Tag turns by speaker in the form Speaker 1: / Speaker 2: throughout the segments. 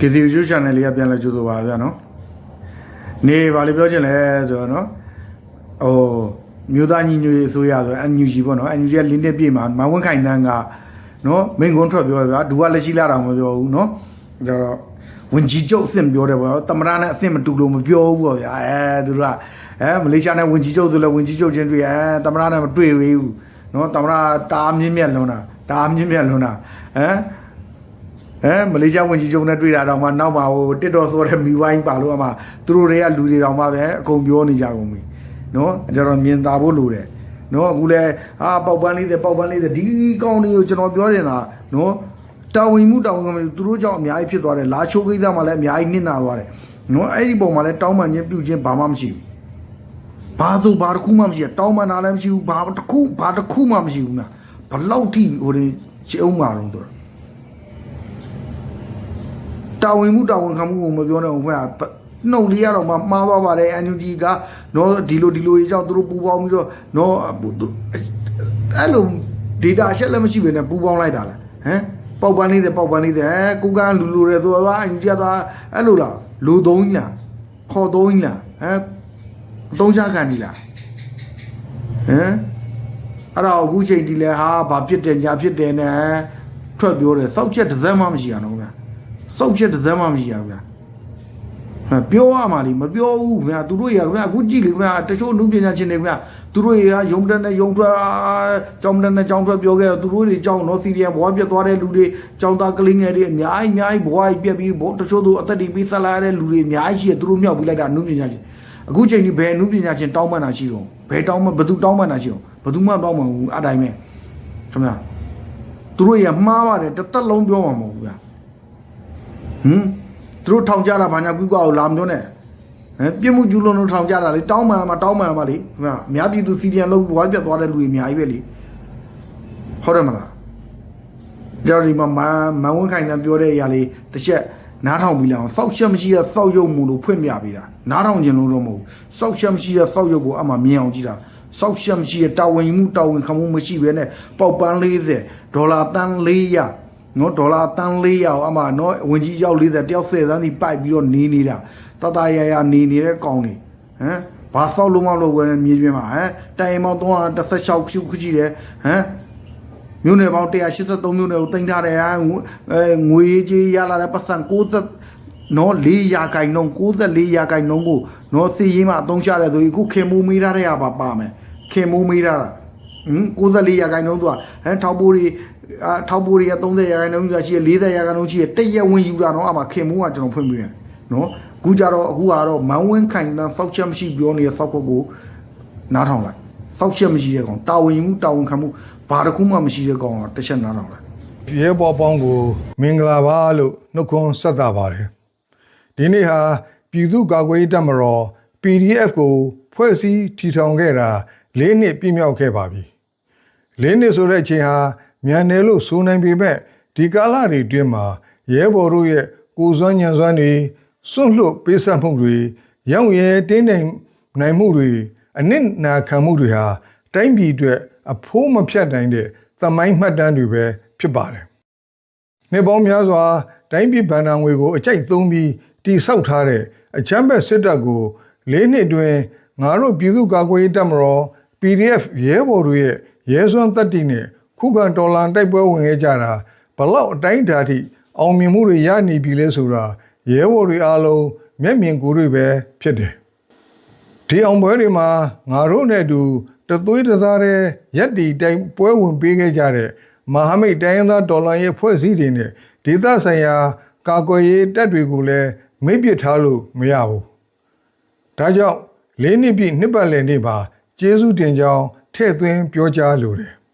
Speaker 1: KTV YouTube channel လေးကပြန်လဲကြိုဆိုပါဗျာနော်နေပါလေပြောချင်လဲဆိုတော့နော်ဟိုမြို့သားညီညွတ်ရေးအစိုးရဆိုအန်ယူဂျီပေါ့နော်အန်ယူဂျီကလင်းတဲ့ပြေမှာမန်ဝင်းခိုင်နန်းကနော်မိန်ကွန်းထွက်ပြောတယ်ဗျာဒူကလက်ရှိလာတာမပြောဘူးနော်ဒါတော့ဝင်ကြီးကျုပ်အစ်စ်ပြောတယ်ပေါ့တမရနဲ့အစ်စ်မတူလို့မပြောဘူးပေါ့ဗျာအဲသူတို့ကအဲမလေးရှားနဲ့ဝင်ကြီးကျုပ်ဆိုလဲဝင်ကြီးကျုပ်ချင်းတွေ့အဲတမရနဲ့မတွေ့ဘူးနော်တမရတားမြင့်မြတ်လွန်းတာတားမြင့်မြတ်လွန်းတာဟမ် ဟမ်မလေးရှားဝင်ကြီးချုပ်နဲ့တွေ့တာတော့မှနောက်မှာဟိုတစ်တော်ဆိုတဲ့မီဝိုင်းပါလို့အမှသူတို့တွေကလူတွေတော့မှပဲအကုန်ပြောနေကြကုန်ပြီနော်ကျတော့မြင်သာဖို့လိုတယ်နော်အခုလဲအာပေါက်ပန်းလေးတဲ့ပေါက်ပန်းလေးတဲ့ဒီကောင်းလေးကိုကျွန်တော်ပြောနေတာနော်တာဝန်မှုတာဝန်ကမသူတို့ကြောင့်အများကြီးဖြစ်သွားတယ်လာချိုးကိစ္စမှလည်းအများကြီးနစ်နာသွားတယ်နော်အဲ့ဒီပုံမှာလည်းတောင်းပန်ခြင်းပြုခြင်းဘာမှမရှိဘူးဘာသူဘာတစ်ခုမှမရှိဘူးတောင်းပန်တာလည်းမရှိဘူးဘာတစ်ခုဘာတစ်ခုမှမရှိဘူးနာဘလောက်ထိဟိုဒီရှင်းအောင်မှာတော့ဆို တော့တာဝန်မှုတာဝန်ခံမှုကိုမပြောနဲ့ဦးဖွင့်ကနှုတ်လေးရတော့မှမှားသွားပါတယ်အန်ယူဂျီကနော်ဒီလိုဒီလိုကြီးကြောင့်သူတို့ပူပေါင်းပြီးတော့နော်အဲ့လို data အချက်လည်းမရှိဘဲနဲ့ပူပေါင်းလိုက်တာလားဟမ်ပေါက်ပန်းလေးတဲ့ပေါက်ပန်းလေးတဲ့အဲကိုကလူလူတဲ့သူကအန်ယူဂျီကသွားအဲ့လိုလားလူသုံးကြီးလားခေါ်သုံးကြီးလားဟမ်အသုံးချခံနေလားဟမ်အဲ့တော့အခုချိန်ဒီလဲဟာဘာဖြစ်တယ်ညာဖြစ်တယ်နဲ့ထွက်ပြောတယ်စောက်ချက်တစ်စက်မှမရှိရတော့ဗျာ စောက်ချက်တစ်စမ်းမှမရှိရဘူးဗျာဟမ်ပြောရမှာလीမပြောဘူးဗျာသူတို့ရဗျာအခုကြည့်လေဗျာတချို့လူပညာရှင်တွေဗျာသူတို့ရရုံတက်နဲ့ရုံထွက်ကြောင်းတက်နဲ့ကြောင်းထွက်ပြောခဲ့တော့သူတို့တွေကြောင်းနော်စီရီယံဘွားပြတ်သွားတဲ့လူတွေကြောင်းသားကလေးငယ်တွေအများကြီးအများကြီးဘွားကြီးပြက်ပြီးဘောတချို့သူအသက်တွေပြီးဆက်လာရတဲ့လူတွေအများကြီးရှိတယ်သူတို့မြောက်ပြီးလိုက်တာအနုပညာရှင်အခုချိန်ဒီဘယ်အနုပညာရှင်တောင်းပန်တာရှိတော့ဘယ်တောင်းမဘယ်သူတောင်းပန်တာရှိတော့ဘယ်သူမှတောင်းမဘူးအတိုင်းပဲခင်ဗျာသူတို့ရမှားပါတယ်တစ်သက်လုံးပြောမှာမဟုတ်ဘူးဗျာ ဟမ်သူတို့ထောင်ကြတာဘာညာကုကောက်လာမပြောနဲ့ဟမ်ပြစ်မှုကျူးလွန်လို့ထောင်ကြတာလေတောင်းမှန်မှာတောင်းမှန်မှာလေဟမ်အများပြည်သူစီဒီယန်လို့ဘွားပြတ်သွားတဲ့လူတွေအများကြီးပဲလေဟုတ်တယ်မလားကြော်ဒီမှာမမန်ဝင်းခိုင်တန်ပြောတဲ့အရာလေးတစ်ချက်နားထောင်ပြီးလာအောင်စောက်ချက်မရှိတဲ့စောက်ရုပ်မှုလို့ဖွင့်ပြပေးတာနားထောင်ခြင်းလို့တော့မဟုတ်ဘူးစောက်ချက်မရှိတဲ့စောက်ရုပ်ကိုအမှမြင်အောင်ကြည့်တာစောက်ချက်မရှိတဲ့တာဝန်ယူမှုတာဝန်ခံမှုမရှိဘဲနဲ့ပေါက်ပန်း40ဒေါ်လာတန်း400 နော်ဒေါ်လာတန်း400အောင်အမှနော်ဝင်ကြီးရောက်40တယောက်10သန်းစီပိုက်ပြီးတော့နေနေတာတတရရနေနေတဲ့ကောင်တွေဟမ်ဘာဆောက်လုံးမလို့ဝယ်မြေပြင်မှာဟမ်တိုင်မောင်း316ခုခုရှိတယ်ဟမ်မြို့နယ်ပေါင်း183မြို့နယ်ကိုတင်ထားတယ်ဟာအဲငွေကြီးရလာတဲ့ပတ်စံ60နော်4ရာခိုင်နှုန်း64ရာခိုင်နှုန်းကိုနော်စီရင်မှာအသုံးချတယ်ဆိုရင်အခုခင်မိုးမေးထားတဲ့ဟာပါပါမယ်ခင်မိုးမေးထားတာဟင်94ရာခိုင်နှုန်းသူကဟမ်ထောက်ပိုးတွေ အာထောက်ပိုးတွေက30ရာခိုင်နှုန်းရှိရ40ရာခိုင်နှုန်းရှိရတရက်ဝင်ယူတာတော့အမှခင်မိုးကကျွန်တော်ဖွင့်ပြရနော်အခုကြတော့အခုကတော့မန်ဝင်းခိုင်တန်းစောက်ချက်မရှိပြောနေတဲ့စောက်ခုတ်ကိုနားထောင်လိုက်စောက်ချက်မရှိတဲ့ကောင်တာဝန်ယူမှုတာဝန်ခံမှုဘာတစ်ခုမှမရှိတဲ့ကောင်ကတစ်ချက်နားထောင်လိုက်
Speaker 2: ရဲဘော်ပေါင်းကိုမင်္ဂလာပါလို့နှုတ်ခွန်းဆက်တာပါတယ်ဒီနေ့ဟာပြည်သူ့ကာကွယ်ရေးတပ်မတော် PDF ကိုဖွဲ့စည်းထီထောင်ခဲ့တာ၄နှစ်ပြည့်မြောက်ခဲ့ပါပြီ၄နှစ်ဆိုတဲ့အချိန်ဟာ မြန်တယ်လို့ဆိုနိုင်ပေမဲ့ဒီကာလတွေအတွင်းမှာရဲဘော်တို့ရဲ့ကိုယ်စွမ်းညံစွမ်းတွေစွန့်လွတ်ပေးဆက်မှုတွေရောင်ရဲတင်းနိုင်နိုင်မှုတွေအနစ်နာခံမှုတွေဟာတိုင်းပြည်အတွက်အဖိုးမဖြတ်နိုင်တဲ့သမိုင်းမှတ်တမ်းတွေပဲဖြစ်ပါတယ်။နှစ်ပေါင်းများစွာတိုင်းပြည်ဗန္ဒာငွေကိုအကြိုက်သုံးပြီးတိဆောက်ထားတဲ့အချမ်းဘက်စစ်တပ်ကို၄နှစ်တွင်ငါတို့ပြည်သူ့ကာကွယ်ရေးတပ်မတော် PDF ရဲဘော်တွေရဲ့ရဲစွမ်းတပ်တည်နဲ့ ခုခံတော်လှန်တိုက်ပွဲဝင်ခဲ့ကြတာဘလောက်အတိုင်းအတာထိအောင်မြင်မှုတွေရနေပြီလဲဆိုတာရဲဘော်တွေအားလုံးမျက်မြင်ကိုယ်တွေ့ပဲဖြစ်တယ်။ဒီအောင်ပွဲတွေမှာငါတို့နဲ့အတူတသွေးတသားတဲ့ရက်တီတိုင်ပွဲဝင်ပေးခဲ့ကြတဲ့မဟာမိတ်တိုင်းရင်းသားဒေါ်လာရဲ့ဖွဲ့စည်းတွေနဲ့ဒေသဆိုင်ရာ ကာကွယ်ရေးတပ်တွေကိုလည်းမိတ်ပစ်ထားလို့မရဘူး။ဒါကြောင့်လေးနှစ်ပြည့်နှစ်ပတ်လည်နေ့မှာကျေးဇူးတင်ကြောင်းထည့်သွင်းပြောကြားလိုတယ်။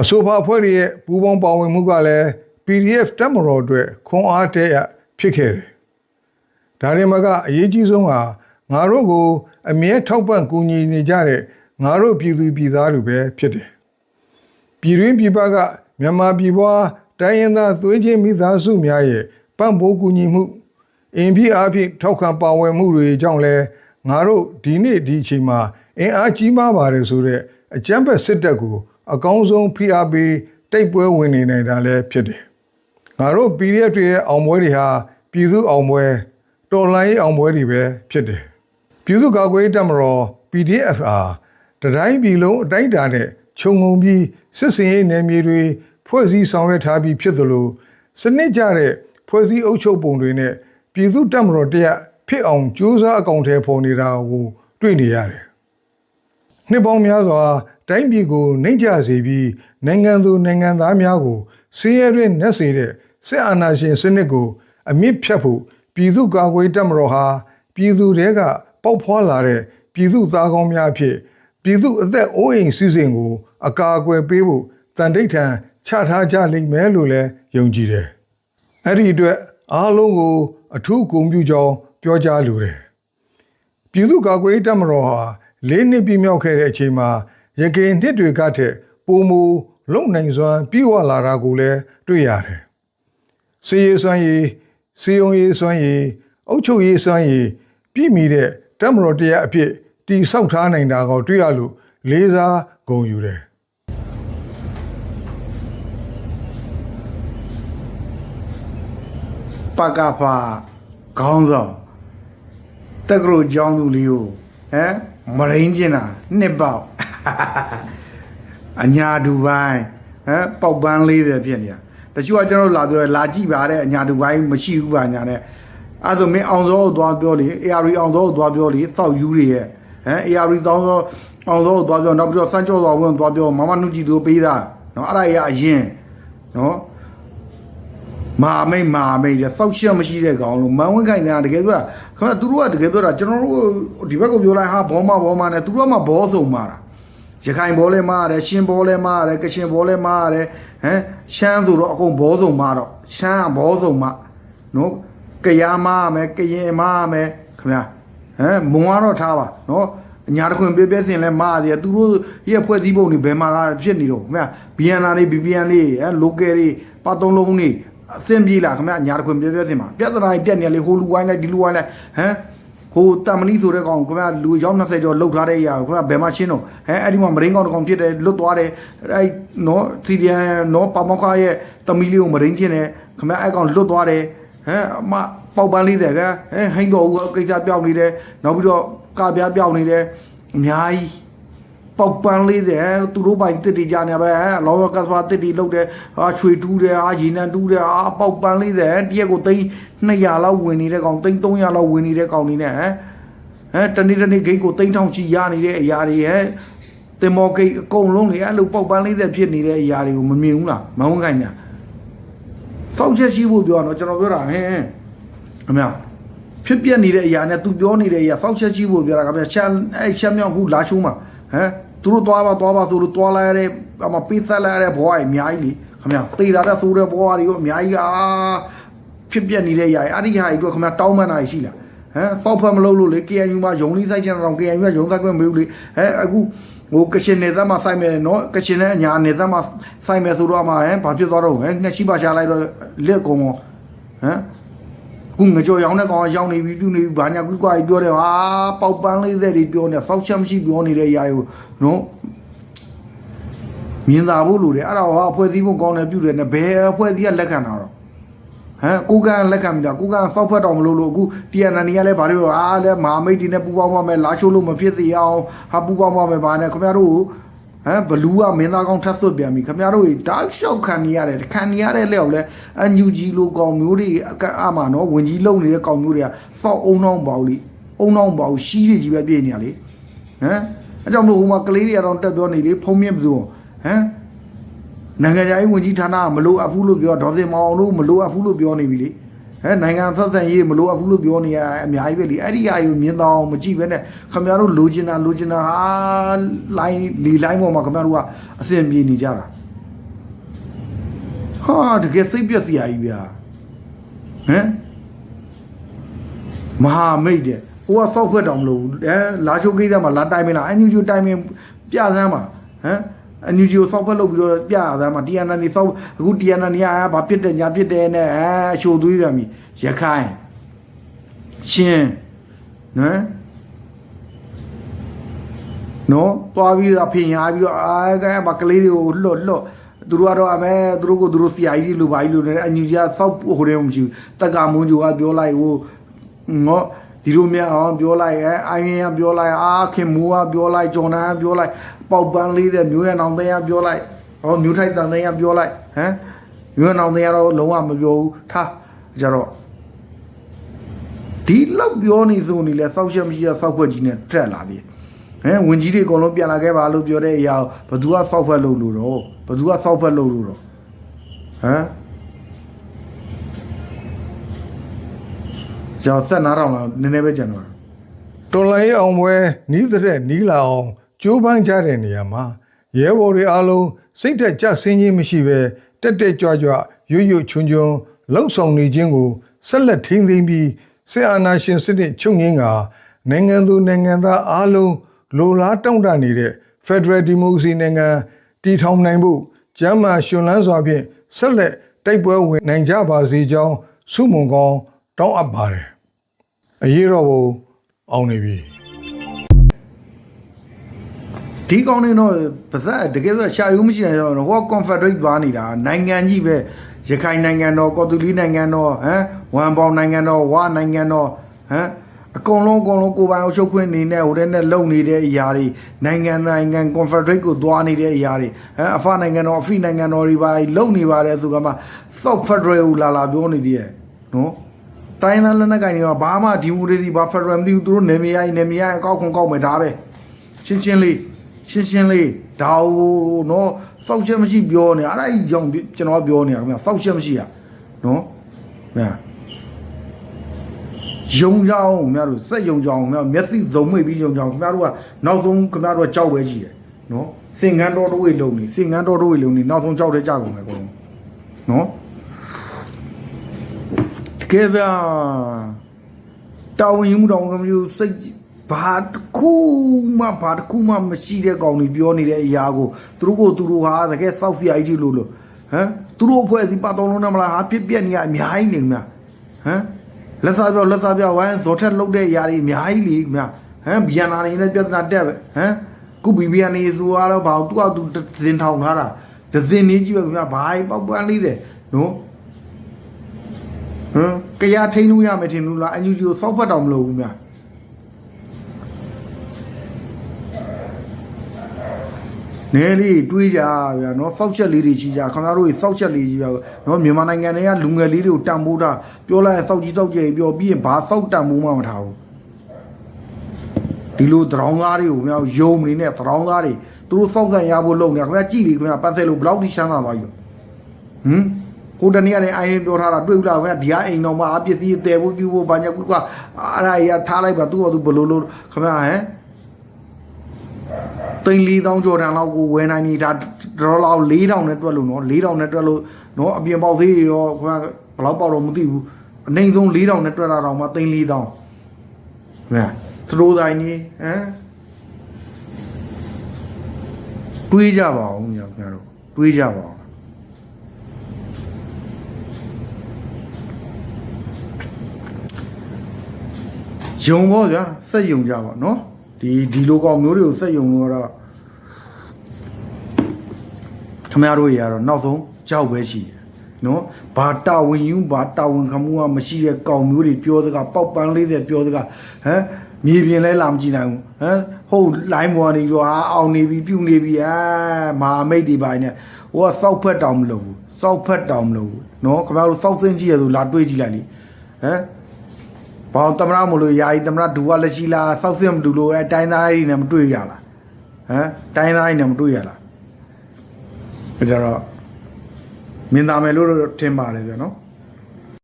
Speaker 2: အဆိုပါအဖွဲ့တွေရဲ့ပူးပေါင်းပါဝင်မှုကလည်း PDF တပ်မတော်အတွက်ခွန်အားတဲ့ရဖြစ်ခဲ့တယ်။ဒါရင်မကအရေးကြီးဆုံးဟာငါတို့ကိုအမြဲထောက်ပံ့ကူညီနေကြတဲ့ငါတို့ပြည်သူပြည်သားတွေပဲဖြစ်တယ်။ပြည်တွင်းပြည်ပကမြန်မာပြည်ပွားတိုင်းရင်းသားသွေးချင်းမိသားစုများရဲ့ပံ့ပိုးကူညီမှုအင်ပြီးအားဖြင့်ထောက်ခံပါဝင်မှုတွေကြောင့်လဲငါတို့ဒီနေ့ဒီအချိန်မှာအင်အားကြီးမားပါတယ်ဆိုတော့အကြမ်းဖက်စစ်တပ်ကို အကောင်းဆုံးဖိအားပေးတိုက်ပွဲဝင်နေနိုင်တာလည်းဖြစ်တယ်။ငါတို့ PDF တွေရဲ့အောင်ပွဲတွေဟာပြည်သူအောင်ပွဲတော်လှန်ရေးအောင်ပွဲတွေပဲဖြစ်တယ်ပြည်သူ့ကာကွယ်ရေးတပ်မတော် PDF အားတတိုင်းပြည်လုံးအတိုင်းအတာနဲ့ခြုံငုံပြီးစစ်စင်ရေးနယ်မြေတွေဖွဲ့စည်းဆောင်ရွက်ထားပြီးဖြစ်သလိုစနစ်ကျတဲ့ဖွဲ့စည်းအုပ်ချုပ်ပုံတွေနဲ့ပြည်သူ့တပ်မတော်တရက်ဖြစ်အောင်ကြိုးစားအကောင့်ထဲပေါ်နေတာကိုတွေ့နေရတယ်နှစ်ပေါင်းများစွာ တိုင်းပြည်ကိုနှိမ့်ချစေပြီးနိုင်ငံသူနိုင်ငံသားများကိုဆင်းရဲတွင်နှက်စေတဲ့စစ်အာဏာရှင်စနစ်ကို အမြင့်ဖြတ်ဖို့ပြည်သူ့ကာကွယ်တပ်မတော်ဟာပြည်သူတွေကပေါက်ဖွာလာတဲ့ပြည်သူသားကောင်းများအဖြစ်ပြည်သူအသက်အိုးအိမ်စီစဉ်ကို အကာအကွယ်ပေးဖို့တန်တိတ်ထန်ချထားကြလိမ့်မယ်လို့လည်းယုံကြည်တယ်။အဲ့ဒီအတွက်အားလုံးကို အထူးဂုဏ်ပြုကြောင်းပြောကြားလိုတယ်။ပြည်သူ့ကာကွယ်ရေးတပ်မတော်ဟာလေးနှစ်ပြည့်မြောက်ခဲ့တဲ့အချိန်မှာ ရခိုင်နှစ်တွေကထက်ပိုမိုလုံနိုင်စွမ်းပြီးဝလာတာကိုလည်းတွေ့ရတယ်။စီရေးစွမ်းရည်စီယုံရေးစွမ်းရည်အုပ်ချုပ်ရေးစွမ်းရည်ပြည်မီတဲ့တပ်မတော်တရားအဖြစ်တည်ဆောက်ထားနိုင်တာကိုတွေ့ရလို့လေးစားဂုဏ်ယူတယ်
Speaker 1: ပကဖာခေါင်းဆောင်တက္ကသိုလ်ကျောင်းသူလေးကိုဟမ်မရင်းကျင်တာနှစ်ပေါက် အညာဒူပိုင်းဟမ်ပေါက်ပန်း40ဖြစ်နေတာတချို့ကကျွန်တော်တို့လာပြောလာကြည့်ပါတဲ့အညာဒူပိုင်းမရှိဘူးပါညာနဲ့အဲ့ဒါဆိုမင်းအောင်စောကိုသွားပြောလေ AR အောင်စောကိုသွားပြောလေစောက်ယူတွေရဲ့ဟမ် AR တောင်းစောအောင်စောကိုသွားပြောနောက်ပြီးတော့စမ်းကြောသွားဝင်သွားပြောမမနုကြည်သူပေးတာနော်အဲ့ဒါကြီးကအရင်နော်မာမိတ်မာမိတ်တဲ့စောက်ချက်မရှိတဲ့ကောင်လို့မန်ဝင်းခိုင်တဲ့တကယ်ပြောတာခမသူတို့ကတကယ်ပြောတာကျွန်တော်တို့ဒီဘက်ကိုပြောလိုက်ဟာဘောမဘောမနဲ့သူတို့ကမှဘောစုံမာတာ ရခိုင်ဘောလဲမာရတယ်ရှင်ဘောလဲမာရတယ်ကချင်ဘောလဲမာရတယ်ဟမ်ရှမ်းဆိုတော့အကုန်ဘောစုံမာတော့ရှမ်းကဘောစုံမာနော်ကရားမာရမယ်ကရင်မာရမယ်ခင်ဗျာဟမ်မုံကတော့ထားပါနော်အညာတခွင်ပြပြစင်လဲမာရတယ်သူတို့ရဲ့ဖွဲ့စည်းပုံတွေဘယ်မှာကဖြစ်နေတော့ခင်ဗျာ BNR လေး BPN လေးဟမ် local တွေပတ်သုံးလုံးတွေအသင်ပြေးလာခင်ဗျညာတခွင်ပြပြစင်မှာပြဿနာကြီးတက်နေလေဟိုလူဝိုင်းလိုက်ဒီလူဝိုင်းလိုက်ဟမ် ဟိုတမဏိဆိုတဲ့ကောင်ခင်ဗျလူရောက်20ကျော်လှုပ်ထားတဲ့အရာကိုခင်ဗျဘယ်မှာရှင်းတော့ဟမ်အဲ့ဒီမှာမရင်းကောင်တစ်ကောင်ဖြစ်တယ်လွတ်သွားတယ်အဲ့နော်စီဒီယန်နော်ပမောက္ခရဲ့တမီလေးကိုမရင်းချင်းတယ်ခင်ဗျအဲ့ကောင်လွတ်သွားတယ်ဟမ်အမပေါက်ပန်းလေးတယ်ကဟမ်ဟိန်းတော်ဦးကိစ္စပြောင်းနေတယ်နောက်ပြီးတော့ကပြားပြောင်းနေတယ်အများကြီး ပေါက်ပန်းလေးတယ်သူတို့ပိုင်တစ်တီကြနေပဲအလောကစပါတစ်တီလောက်တယ်ဟာချွေတူးတယ်ဟာရီနန်တူးတယ်ဟာပေါက်ပန်းလေးတယ်တရက်ကိုသိန်း200လောက်ဝင်နေတဲ့ကောင်သိန်း300လောက်ဝင်နေတဲ့ကောင်နေနဲ့ဟမ်ဟမ်တနေ့တနေ့ဂိတ်ကိုသိန်းထောင်ချီရနေတဲ့အရာတွေဟဲ့တင်မော်ဂိတ်အကုန်လုံးလေအဲ့လိုပေါက်ပန်းလေးတဲ့ဖြစ်နေတဲ့အရာတွေကိုမမြင်ဘူးလားမဟုတ်ခိုင်းညာစောက်ချက်ရှိဖို့ပြောတော့ကျွန်တော်ပြောတာဟင်းအမေဖြစ်ပြနေတဲ့အရာနဲ့သူပြောနေတဲ့အရာစောက်ချက်ရှိဖို့ပြောတာကဗျာချမ်းအဲ့ချမ်းမြောက်ခုလာချိုးမှာဟမ် သူတို့သွားပါသွားပါဆိုလို့သွားလိုက်ရတဲ့အမပေးသက်လိုက်ရတဲ့ဘဝကြီးအများကြီးလေခင်ဗျာတေတာတဲ့ဆိုတဲ့ဘဝတွေရောအများကြီးအာဖြစ်ပြနေတဲ့ຢာအဲ့ဒီဟာကြီးတို့ခင်ဗျာတောင်းပန်တာရှိလားဟမ်စောက်ဖက်မလုပ်လို့လေ KNU မှာယုံလေးဆိုင်ချင်တော့ KNU ကယုံဆိုင်ခွင့်မပေးဘူးလေဟဲ့အခုဟိုကချင်နေသားမှာစိုက်မယ်နော်ကချင်နဲ့အညာနေသားမှာစိုက်မယ်ဆိုတော့မှဟမ်ဘာဖြစ်သွားတော့ဟဲ့ငှက်ရှိပါချလိုက်တော့လက်ကုန်ဟမ် ခုငကြော်ရောင်းတဲ့ကောင်ကရောင်းနေပြီပြုနေပြီဘာညာကွကွာကြီးပြောတယ်ဟာပေါက်ပန်းလေးတဲ့တွေပြောနေဖောက်ချက်မရှိပြောနေတဲ့ຢာကိုနော်မြင်သာဖို့လိုတယ်အဲ့ဒါဟောအဖွဲ့စည်းဖို့ကောင်းတယ်ပြုတယ်နဲ့ဘယ်အဖွဲ့စည်းကလက်ခံတာတော့ဟမ်ကိုကန်လက်ခံပြီလားကိုကန်စောက်ဖက်တော်မလို့လို့အခု TNN ကလည်းဗါလို့အားလဲမာမိတ်ဒီနဲ့ပူပေါင်းပါမယ်လာရှိုးလို့မဖြစ်သေးအောင်ဟာပူပေါင်းပါမယ်ဗာနဲ့ခင်ဗျားတို့ ဟမ်ဘလူးကမင်းသားကောင်းထပ်ဆွတ်ပြန်ပြီခင်ဗျားတို့တောက်လျှောက်ခံနေရတယ်ခံနေရတဲ့လက်ကိုလဲအန်ယူဂျီလိုကောင်မျိုးတွေအကအမှနော်ဝင်ကြီးလုံနေတဲ့ကောင်မျိုးတွေကစောက်အုံနှောင်းပေါ့လေအုံနှောင်းပေါ့ရှီးတွေကြီးပဲပြည့်နေရလေဟမ်အဲကြောင့်မလို့ဟိုမှာကလေးတွေကတော့တက်ပြောနေလေဖုံးမြင့်ဘယ်သူဟမ်နိုင်ငံခြားရေးဝန်ကြီးဌာနကမလိုအပ်ဘူးလို့ပြောဒေါ်စင်မောင်တို့မလိုအပ်ဘူးလို့ပြောနေပြီလေ ဟဲ့နိုင်ငံသက်သက်ရေးမလိုအပ်ဘူးလို့ပြောနေရအများကြီးပဲလေအဲ့ဒီအရာကိုမြင်တော့မကြည့်ပဲနဲ့ခင်ဗျားတို့လိုချင်တာလိုချင်တာဟာလိုင်းလီလိုင်းပေါ်မှာခင်ဗျားတို့ကအဆင်ပြေနေကြတာဟာတကယ်စိတ်ပြက်စရာကြီးဗျာဟမ်မဟာမိတ်တဲ့ဟိုကစောက်ဖွက်တော်မလို့အဲလာချိုကိစ္စမှာလာတိုင်မင်းလားအန်ယူဂျီတိုင်မင်းပြစမ်းပါဟမ် အန်ယူဂျီကိုစောက်ဖွက်လုပ်ပြီးတော့ပြစမ်းပါတီယန်နန်နေစောက်အခုတီယန်နန်နေကဘာဖြစ်တယ်ညာဖြစ်တယ်နဲ့အဲအချိုသွေးပြန်ပြီရခိုင်ချင်းနော်နော်သွားပြီးတော့ဖင်ရပြီးတော့အာကဲမကလေးတွေကိုလွတ်လွတ်သူတို့ကတော့အမဲသူတို့ကိုသူတို့ CI ကြီးလိုပါကြီးလိုနေအန်ယူဂျာစောက်ဟိုတယ်မရှိဘူးတက်ကမွန်ဂျူကပြောလိုက်ဟိုငေါဒီလိုမြအောင်ပြောလိုက်အဲအိုင်းရင်ကပြောလိုက်အာခင်မူကပြောလိုက်ဂျွန်နာကပြောလိုက် ပေါက်ပန်းလေးတဲ့မျိုးရအောင်တဲ့ကပြောလိုက်ဟောမျိုးထိုက်တန်တဲ့ကပြောလိုက်ဟမ်မျိုးရအောင်တဲ့ကတော့လုံးဝမပြောဘူးထားကြတော့ဒီလောက်ပြောနေစုံနေလဲစောက်ချက်မရှိရစောက်ခွက်ကြီးနဲ့တက်လာပြီဟမ်ဝင်ကြီးတွေအကုန်လုံးပြန်လာခဲ့ပါလို့ပြောတဲ့အရာကိုဘသူကစောက်ခွက်လို့လို့တော့ဘသူကစောက်ခွက်လို့လို့တော့ဟမ်ကျော်ဆက်နားထောင်လာနည်းနည်းပဲကြံတော့
Speaker 2: တော်လိုင်းအောင်ပွဲနီးတဲ့နီးလာအောင် ကြိုးပမ်းကြတဲ့နေရာမှာရဲဘော်တွေအားလုံးစိတ်သက်ကြဆင်းခြင်းမရှိဘဲတက်တက်ကြွကြွရွရွချွန်းချွန်းလှုပ်ဆောင်နေခြင်းကိုဆက်လက်ထိန်းသိမ်းပြီးစစ်အာဏာရှင်စစ်တပ်ချုပ်ငင်းကနိုင်ငံသူနိုင်ငံသားအားလုံးလိုလားတောင့်တနေတဲ့ Federal Democracy နိုင်ငံတည်ထောင်နိုင်ဖို့ကျမ်းမာရှင်လန်းစွာဖြင့်ဆက်လက်တိုက်ပွဲဝင်နိုင်ကြပါစေကြောင်းဆုမွန်ကောင်းတောင်းအပ်ပါတယ်အရေးတော်ပုံအောင်နေပြီ
Speaker 1: ဒီကောင်းနေတော့ပါဇက်တကယ်ဆိုရှာယူမရှိနိုင်တော့ဟော confederate သွားနေတာနိုင်ငံကြီးပဲရခိုင်နိုင်ငံတော်ကော်တူလီနိုင်ငံတော်ဟမ်ဝမ်ပေါင်နိုင်ငံတော်ဝါနိုင်ငံတော်ဟမ်အကုန်လုံးအကုန်လုံးကိုယ်ပိုင်အုပ်ချုပ်ခွင့်နေနဲ့ဟိုတဲ့နဲ့လုံနေတဲ့အရာတွေနိုင်ငံနိုင်ငံ confederate ကိုသွားနေတဲ့အရာတွေဟမ်အဖနိုင်ငံတော်အဖိနိုင်ငံတော်တွေပါလုံနေပါတယ်ဆိုကမှ South Federal ကိုလာလာပြောနေသေးရဲ့နော်တိုင်းသားလက်နက်ကိုင်တွေကဘာမှဒီမိုကရေစီဘာ Federal မသိဘူးသူတို့နေမြေရိုင်းနေမြေရိုင်းအကောက်ခွန်ကောက်မယ်ဒါပဲရှင်းရှင်းလေး ရှင်းရှင်းလေးဒါဟိုနော်စောက်ချက်မရှိပြောနေအဲ့ဒါကြီးကြောင့်ကျွန်တော်ပြောနေတာခင်ဗျာစောက်ချက်မရှိရနော်ဗျာယုံကြအောင်ခင်ဗျားတို့စက်ယုံကြအောင်ခင်ဗျာမျက်စိစုံမိတ်ပြီးယုံကြအောင်ခင်ဗျားတို့ကနောက်ဆုံးခင်ဗျားတို့ကကြောက်ပဲရှိတယ်နော်စင်ကန်းတော်တို့ဝေလုံနေစင်ကန်းတော်တို့ဝေလုံနေနောက်ဆုံးကြောက်တဲ့ကြောက်ကုန်ပဲအကုန်လုံးနော်တကယ်ဗျာတာဝန်ယူမှုတောင်ကမျိုးစိတ် ဘာတစ်ခုမှဘာတစ်ခုမှမရှိတဲ့ကောင်တွေပြောနေတဲ့အရာကိုသူတို့ကိုသူတို့ဟာတကယ်စောက်စီအိုက်ကြီးလို့လို့ဟမ်သူတို့အဖွဲ့အစည်းပတ်တော်လုံးနဲ့မလားဟာပြစ်ပြက်နေရအများကြီးနေမြဟမ်လက်စားပြောလက်စားပြောဝိုင်းဇော်ထက်လုတ်တဲ့အရာတွေအများကြီးလေမြဟမ်ဘီယန်နာနေနဲ့ပြဿနာတက်ပဲဟမ်ခုဘီဘီယန်နေဆိုတော့ဘာသူကသူဒဇင်ထောင်ထားတာဒဇင်နေကြီးပဲမြဘာပေါက်ပန်းလေးတယ်နော်ဟမ်ကြရထိန်လို့ရမယ်ထင်လို့လားအန်ယူဂျီကိုစောက်ဖတ်တော်မလို့ဘူးမြ နဲလေးတွေးကြဗျာနော်စောက်ချက်လေးတွေကြီးကြခင်ဗျားတို့တွေစောက်ချက်လေးကြီးဗျာနော်မြန်မာနိုင်ငံတွေကလူငယ်လေးတွေကိုတန်ဖိုးတာပြောလိုက်ရင်စောက်ကြီးစောက်ကျယ်ပြောပြီးရင်ဘာစောက်တန်ဖိုးမှမထားဘူးဒီလိုသရောင်းသားတွေကိုခင်ဗျားယုံနေနဲ့သရောင်းသားတွေသူတို့စောက်ဆန်ရဖို့လုပ်နေခင်ဗျားကြည့်လေခင်ဗျာပတ်သက်လို့ဘယ်လောက်ထိချမ်းသာပါယူဟမ်ကိုတနေ့ကလည်းအိုင်းပြောထားတာတွေ့ဘူးလားခင်ဗျာဒီဟာအိမ်တော်မှာအပစ္စည်းတဲဖို့ပြုဖို့ဘာညာကွာအဲ့ဒါကြီးထားလိုက်ပါသူ့ဘာသူဘလို့လို့ခင်ဗျာဟမ် သိန်း4000ကျော်တန်လောက်ကိုဝယ်နိုင်နေတာဒေါ်လာ4000နဲ့တွက်လို့နော်4000နဲ့တွက်လို့နော်အပြင်ပေါက်သေးရောခင်ဗျာဘယ်လောက်ပေါက်တော့မသိဘူးအနှိမ်ဆုံး4000နဲ့တွက်တာတော့မှသိန်း4000ခင်ဗျာသရိုးတိုင်းကြီးဟမ်တွေးကြပါအောင်ညခင်ဗျားတို့တွေးကြပါအောင်ယုံပေါ့ဗျာစက်ယုံကြပါနော် ဒီဒီလိုကောင်မျိုးတွေကိုစက်ယုံလို့တော့ခမရတို့ရတော့နောက်ဆုံးကြောက်ပဲရှိတယ်နော်ဘာတာဝန်ယူဘာတာဝန်ခံမှုကမရှိတဲ့ကောင်မျိုးတွေပြောစကားပေါက်ပန်းလေးတဲ့ပြောစကားဟမ်မြေပြင်လဲလာမကြည့်နိုင်ဘူးဟမ်ဟုတ်လိုင်းပေါ်နေပြောအာအောင်နေပြီပြုတ်နေပြီအာမာမိတ်ဒီပိုင်းနဲ့ဟိုကစောက်ဖက်တောင်မလုပ်ဘူးစောက်ဖက်တောင်မလုပ်ဘူးနော်ခင်ဗျားတို့စောက်စင်းကြည့်ရဆိုလာတွေးကြည့်လိုက်လေဟမ် ဘောင်တမရမလို့ယာယီတမရဒူကလက်ရှိလားစောက်စင်းမဒူလို့အဲတိုင်းသားကြီးနဲ့မတွေ့ရလားဟမ်တိုင်းသားကြီးနဲ့မတွေ့ရလားဒါကြတော့မြင်သာမယ်လို့တော့ထင်ပါတယ်ဗျာနော်